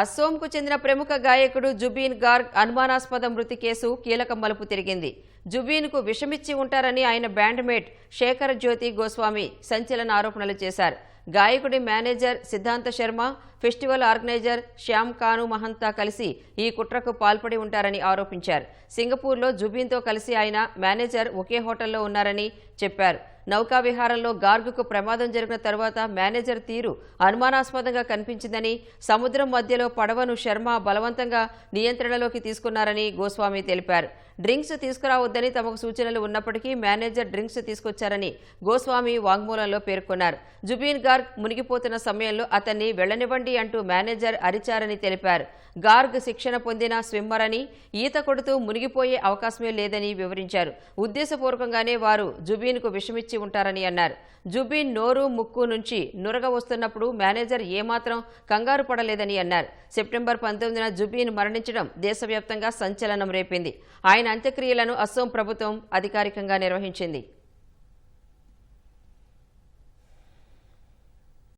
అస్సోంకు చెందిన ప్రముఖ గాయకుడు జుబీన్ గార్గ్ అనుమానాస్పద మృతి కేసు కీలక మలుపు తిరిగింది. జుబీన్కు విషమిచ్చి ఉంటారని ఆయన బ్యాండ్మేట్ శేఖర్ జ్యోతి గోస్వామి సంచలన ఆరోపణలు చేశారు. గాయకుడి మేనేజర్ సిద్ధాంత శర్మ ఫెస్టివల్ ఆర్గనైజర్ శ్యామ్ కాను మహంతా కలిసి ఈ కుట్రకు పాల్పడి ఉంటారని ఆరోపించారు. సింగపూర్లో జుబీన్తో కలిసి ఆయన మేనేజర్ ఒకే హోటల్లో ఉన్నారని చెప్పారు. నౌకా విహారంలో గార్గుకు ప్రమాదం జరిగిన తర్వాత మేనేజర్ తీరు అనుమానాస్పదంగా కనిపించిందని సముద్రం మధ్యలో పడవను శర్మ బలవంతంగా నియంత్రణలోకి తీసుకున్నారని గోస్వామి తెలిపారు. డ్రింక్స్ తీసుకురావద్దని తమకు సూచనలు ఉన్నప్పటికీ మేనేజర్ డ్రింక్స్ తీసుకొచ్చారని గోస్వామి వాంగ్మూలంలో పేర్కొన్నారు. జుబీన్ గార్గ్ మునిగిపోతున్న సమయంలో అతన్ని వెళ్ళనివ్వండి అంటూ మేనేజర్ అరిచారని తెలిపారు. గార్గ్ శిక్షణ పొందిన స్విమ్మర్ అని ఈత కొడుతూ మునిగిపోయే అవకాశమే లేదని వివరించారు. ఉద్దేశపూర్వకంగానే వారు జుబీన్కు విషమిచ్చి ఉంటారని అన్నారు. జుబీన్ నోరు ముక్కు నుంచి నురగ వస్తున్నప్పుడు మేనేజర్ ఏమాత్రం కంగారు పడలేదని అన్నారు. సెప్టెంబర్ పంతొమ్మిదిన జుబీన్ మరణించడం దేశవ్యాప్తంగా సంచలనం రేపింది. ఆయన అంత్యక్రియలను అస్సోం ప్రభుత్వం అధికారికంగా నిర్వహించింది.